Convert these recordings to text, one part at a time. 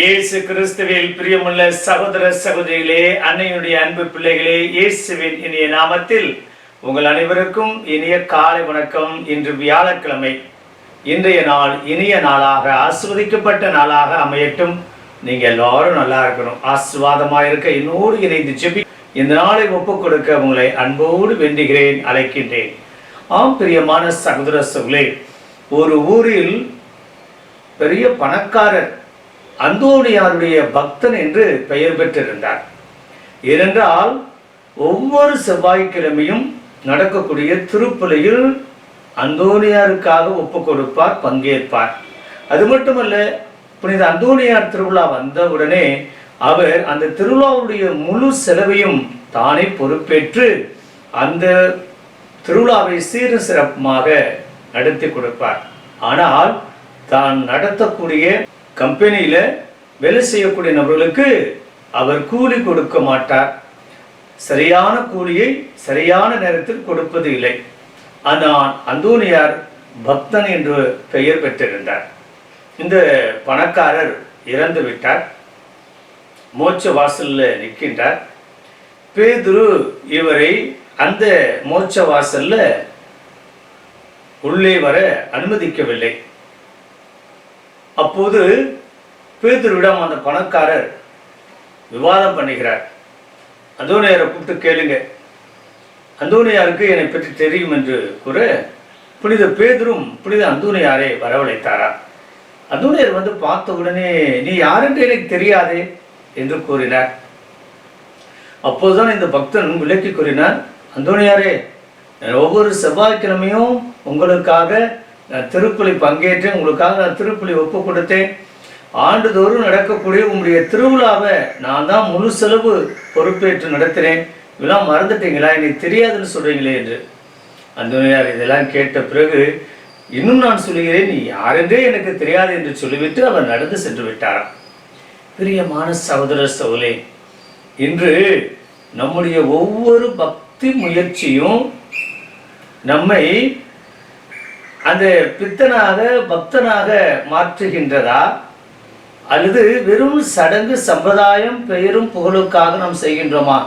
இயேசு கிறிஸ்துவில் பிரியமுள்ள சகோதர சகோதரிகளே அன்னையுடைய அன்பு பிள்ளைகளே இயேசுவின் இனிய நாமத்தில் உங்கள் அனைவருக்கும் இனிய காலை வணக்கம். இன்று வியாழக்கிழமை இன்றைய நாள் இனிய நாளாக ஆசிர்வதிக்கப்பட்ட நாளாக அமையட்டும். நீங்க எல்லாரும் நல்லா இருக்கணும். ஆசிர்வாதமாக இருக்க என்னோடு இணைந்து ஜெபி இந்த நாளை ஒப்புக் கொடுக்க உங்களை அன்போடு வேண்டுகிறேன் அழைக்கின்றேன். ஆம் பிரியமான சகோதர சகுலே ஒரு ஊரில் பெரிய பணக்காரர் அந்தோனியாருடைய பக்தன் என்று பெயர் பெற்றிருந்தார். ஏனென்றால் ஒவ்வொரு செவ்வாய்க்கிழமையும் நடக்கக்கூடிய திருப்பலியில் அந்தோனியாருக்காக ஒப்பு கொடுப்பார் பங்கேற்பார். அது மட்டுமல்ல புனித அந்தோனியார் திருவிழா வந்தவுடனே அவர் அந்த திருவிழாவுடைய முழு செலவையும் தானே பொறுப்பேற்று அந்த திருவிழாவை சீர சிறப்புமாக நடத்தி கொடுப்பார். ஆனால் தான் நடத்தக்கூடிய கம்பெனியில் வேலை செய்யக்கூடிய நபர்களுக்கு அவர் கூலி கொடுக்க மாட்டார். சரியான கூலியை சரியான நேரத்தில் கொடுப்பது இல்லை. ஆனால் அந்தோனியார் பக்தன் என்று பெயர் பெற்றிருந்தார். இந்த பணக்காரர் இறந்து விட்டார். மோட்ச வாசலில் நிற்கின்றார். பேதுரு இவரை அந்த மோட்ச வாசலில் உள்ளே வர அனுமதிக்கவில்லை. அப்போது பேதுருவிடம் அந்த பணக்காரர் விவாதம் பண்ணுகிறார். அந்தோனியாரை கூப்பிட்டு கேளுங்க. அந்தோனியாருக்கு என்னை பற்றி தெரியும் என்று கூற புனித பேதுரும் புனித அந்தோனியாரை வரவழைத்தாரா? அந்தோனியார் வந்து பார்த்த உடனே நீ யாருன்னு எனக்கு தெரியாதே என்று கூறினார். அப்போதுதான் இந்த பக்தன் விளக்கி கூறினார் அந்தோனியாரே ஒவ்வொரு செவ்வாய்க்கிழமையும் உங்களுக்காக நான் திருப்பலி பங்கேற்றேன் உங்களுக்காக நான் திருப்பலி ஒப்பு கொடுத்தேன். ஆண்டுதோறும் நடக்கக்கூடிய உங்களுடைய திருவிழாவை நான் தான் முழு செலவு பொறுப்பேற்று நடத்தினேன். இதெல்லாம் மறந்துட்டீங்களா? எனக்கு தெரியாதுன்னு சொல்கிறீங்களே என்று. அந்தோனியார் இதெல்லாம் கேட்ட பிறகு இன்னும் நான் சொல்லுகிறேன் நீ யாரென்றே எனக்கு தெரியாது என்று சொல்லிவிட்டு அவர் நடந்து சென்று விட்டாராம். பிரியமான சகோதர சோலே இன்று நம்முடைய ஒவ்வொரு பக்தி முயற்சியும் நம்மை அந்த பித்தனாக பக்தனாக மாற்றுகின்றதா? அல்லது வெறும் சடங்கு சம்பிரதாயம் பெயரும் புகழுக்காக நாம் செய்கின்றோமா?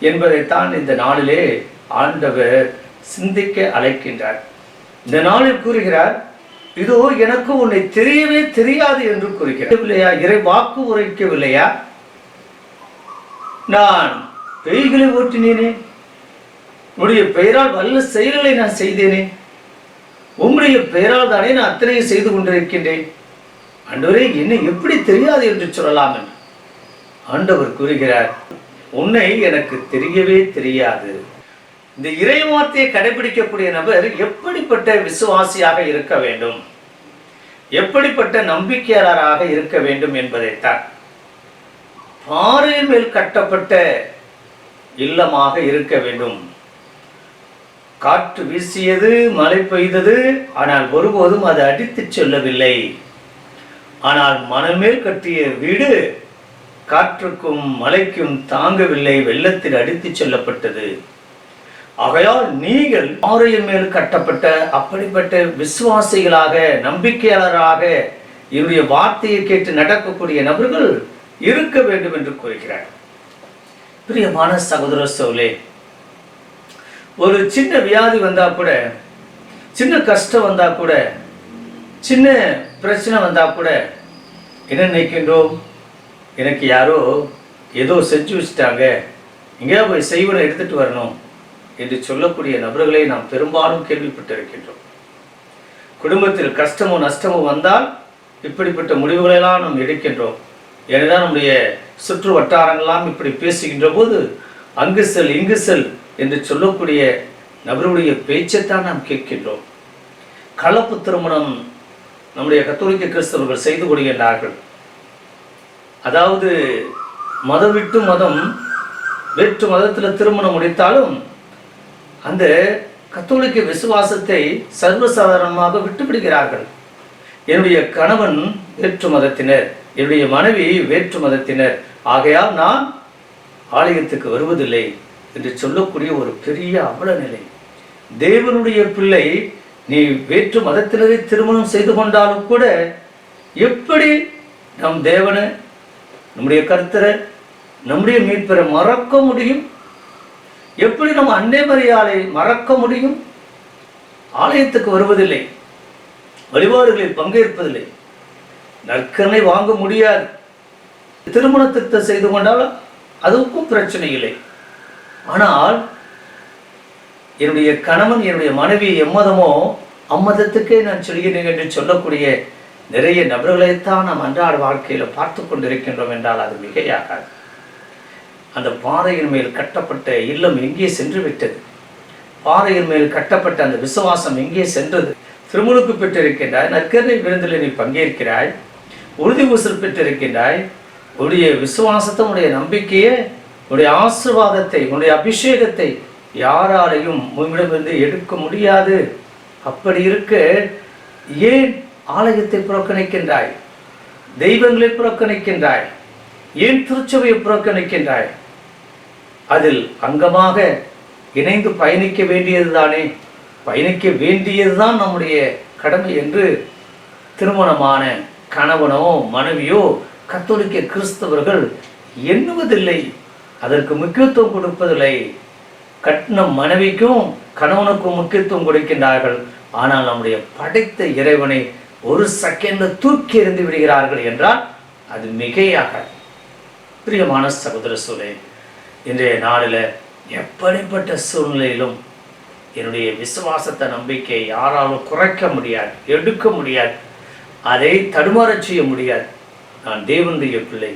என்பதைத்தான் இந்த நாளிலே ஆண்டவர் சிந்திக்க அழைக்கின்றார். இந்த நாளில் கூறுகிறார் இதோ எனக்கு உன்னை தெரியவே தெரியாது என்று கூறுகிறார். இறை வாக்கு உரைக்கவில்லையா? நான் பெய்களை ஓட்டினேனே. உன்னுடைய பெயரால் வல்ல செயல்களை நான் செய்தேனே. உம்முடைய பெயரால் தானே நான் அத்தனையும் செய்து கொண்டிருக்கின்றேன். ஆண்டவரே என்னை எப்படி தெரியாது என்று சொல்லலாம் என்று. ஆண்டவர் கூறுகிறார் உன்னை எனக்கு தெரியவே தெரியாது. இந்த இறை வார்த்தையை கடைபிடிக்கக்கூடிய நபர் எப்படிப்பட்ட விசுவாசியாக இருக்க வேண்டும்? எப்படிப்பட்ட நம்பிக்கையாளராக இருக்க வேண்டும் என்பதைத்தான். பாறையின் மேல் கட்டப்பட்ட இல்லமாக இருக்க வேண்டும். காற்று வீசியது மழை பெய்தது ஆனால் ஒருபோதும் அது அடித்துச் செல்லவில்லை. ஆனால் மணல் கட்டிய வீடு காற்றுக்கும் மழைக்கும் தாங்கவில்லை வெள்ளத்தில் அடித்துச் செல்லப்பட்டது. ஆகையால் நீங்கள் பாறையின் மேல் கட்டப்பட்ட அப்படிப்பட்ட விசுவாசிகளாக நம்பிக்கையாளராக இவருடைய வார்த்தையை கேட்டு நடக்கக்கூடிய நபர்கள் இருக்க வேண்டும் என்று கூறுகிறார். பிரியமான சகோதர சோலே ஒரு சின்ன வியாதி வந்தா கூட சின்ன கஷ்டம் வந்தா கூட சின்ன பிரச்சனை வந்தா கூட என்ன நினைக்கின்றோம்? எனக்கு யாரோ ஏதோ செஞ்சு வச்சுட்டாங்க. எங்கேயா போய் செய்வனை எடுத்துட்டு வரணும் என்று சொல்லக்கூடிய நபர்களை நாம் பெரும்பாலும் கேள்விப்பட்டிருக்கின்றோம். குடும்பத்தில் கஷ்டமோ நஷ்டமோ வந்தால் இப்படிப்பட்ட முடிவுகளெல்லாம் நாம் எடுக்கின்றோம். ஏனென்றால் நம்முடைய சுற்று வட்டாரங்கள்லாம் இப்படி பேசுகின்ற போது அங்கு செல் இங்கு செல் என்று சொல்லக்கூடிய நபருடைய பேச்சைத்தான் நாம் கேட்கின்றோம். கலப்பு திருமணம் நம்முடைய கத்தோலிக்க கிறிஸ்தவர்கள் செய்து கொள்கின்றார்கள். அதாவது மதம் விட்டு மதம் வேற்று மதத்தில் திருமணம் முடித்தாலும் அந்த கத்தோலிக்க விசுவாசத்தை சர்வசாதாரணமாக விட்டுவிடுகிறார்கள். என்னுடைய கணவன் வேற்று மதத்தினர் என்னுடைய மனைவி வேற்று மதத்தினர். ஆகையால் நான் ஆலயத்துக்கு வருவதில்லை. என்று சொல்லக்கூடிய ஒரு பெரிய அவல நிலை தேவனுடைய பிள்ளை நீ வேற்று மதத்தினரை திருமணம் செய்து கொண்டாலும் கூட எப்படி நம் தேவனை நம்முடைய கருத்தரை நம்முடைய மீட்பரை மறக்க முடியும்? எப்படி நம்ம அன்னை மரியாதை மறக்க முடியும்? ஆலயத்துக்கு வருவதில்லை. வழிபாடுகளில் பங்கேற்பதில்லை. நற்கனை வாங்க முடியாது. திருமணத்திற்கு செய்து கொண்டால் அதுக்கும் பிரச்சனை இல்லை. ஆனால் என்னுடைய கணவன் என்னுடைய மனைவி எம்மதமோ அம்மதத்துக்கே நான் சொல்கிறேன் என்று சொல்லக்கூடிய நிறைய நபர்களைத்தான் நாம் அன்றாட வாழ்க்கையில் பார்த்து கொண்டிருக்கின்றோம் என்றால் அது மிகையாகாது. அந்த பாறையின் மேல் கட்டப்பட்ட இல்லம் எங்கே சென்று விட்டது பாறையின் மேல் கட்டப்பட்ட அந்த விசுவாசம் எங்கே சென்றது? திருமுழுக்கு பெற்றிருக்கின்றாய் நற்கரணை விருந்தில் நீ பங்கேற்கிறாய் உறுதி ஊசல் பெற்றிருக்கின்றாய் உடைய விசுவாசத்தை உடைய நம்பிக்கையை உன்னுடைய ஆசிர்வாதத்தை உன்னுடைய அபிஷேகத்தை யாராலையும் உங்களிடமிருந்து எடுக்க முடியாது. அப்படி இருக்க ஏன் ஆலயத்தை புறக்கணிக்கின்றாய்? தெய்வங்களை புறக்கணிக்கின்றாய்? ஏன் திருச்சபையை புறக்கணிக்கின்றாய்? அதில் அங்கமாக இணைந்து பயணிக்க வேண்டியதுதானே? பயணிக்க வேண்டியதுதான் நம்முடைய கடமை என்று திருமணமான கணவனோ மனைவியோ கத்தோலிக்க கிறிஸ்தவர்கள் எண்ணுவதில்லை. அதற்கு முக்கியத்துவம் கொடுப்பதில்லை. கட்டின மனைவிக்கும் கணவனுக்கும் முக்கியத்துவம் கொடுக்கின்றார்கள். ஆனால் நம்முடைய படைத்த இறைவனை ஒரு செகண்ட் தூக்கி எறிந்து விடுகிறார்கள் என்றால் அது மிகையாக பிரியமான சகோதர சூழலை இன்றைய நாளில் எப்படிப்பட்ட சூழ்நிலையிலும் என்னுடைய விசுவாசத்தை நம்பிக்கை யாராலும் குறைக்க முடியாது எடுக்க முடியாது அதை தடுமாறச் செய்ய முடியாது. நான் தேவனுடைய பிள்ளை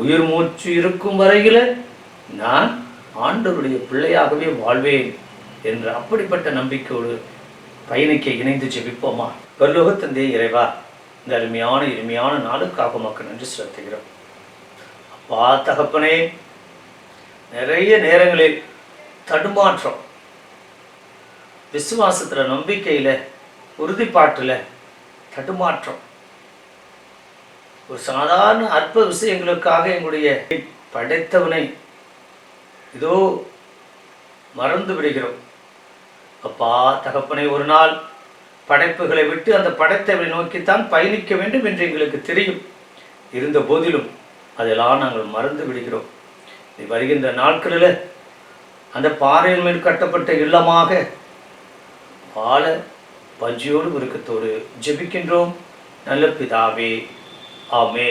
உயிர் மூச்சு இருக்கும் வரையில் நான் ஆண்டவருடைய பிள்ளையாகவே வாழ்வேன் என்ற அப்படிப்பட்ட நம்பிக்கையோடு பயணிக்க இணைந்து ஜெபிப்போமா? பரலோகத்தந்தே இறைவா இந்த அருமையான இனிமையான நாளுக்காக மக்கள் நன்றி செலுத்துகிறோம். அப்பா தகப்பனே நிறைய நேரங்களில் தடுமாற்றம் விசுவாசத்துல நம்பிக்கையில உறுதிப்பாட்டுல தடுமாற்றம். ஒரு சாதாரண அற்ப விஷயங்களுக்காக எங்களுடைய படைத்தவனை இதோ மறந்து விடுகிறோம். அப்பா தகப்பனை ஒரு நாள் படைப்புகளை விட்டு அந்த படைத்தவரை நோக்கித்தான் பயணிக்க வேண்டும் என்று எங்களுக்கு தெரியும். இருந்த போதிலும் அதெல்லாம் நாங்கள் மறந்து விடுகிறோம். நீ வருகின்ற நாட்களில் அந்த பாறையின் மேல் கட்டப்பட்ட இல்லமாக வாழ பஞ்சியோடு உருக்கத்தோடு ஜெபிக்கின்றோம். நல்ல பிதாவே ஆமே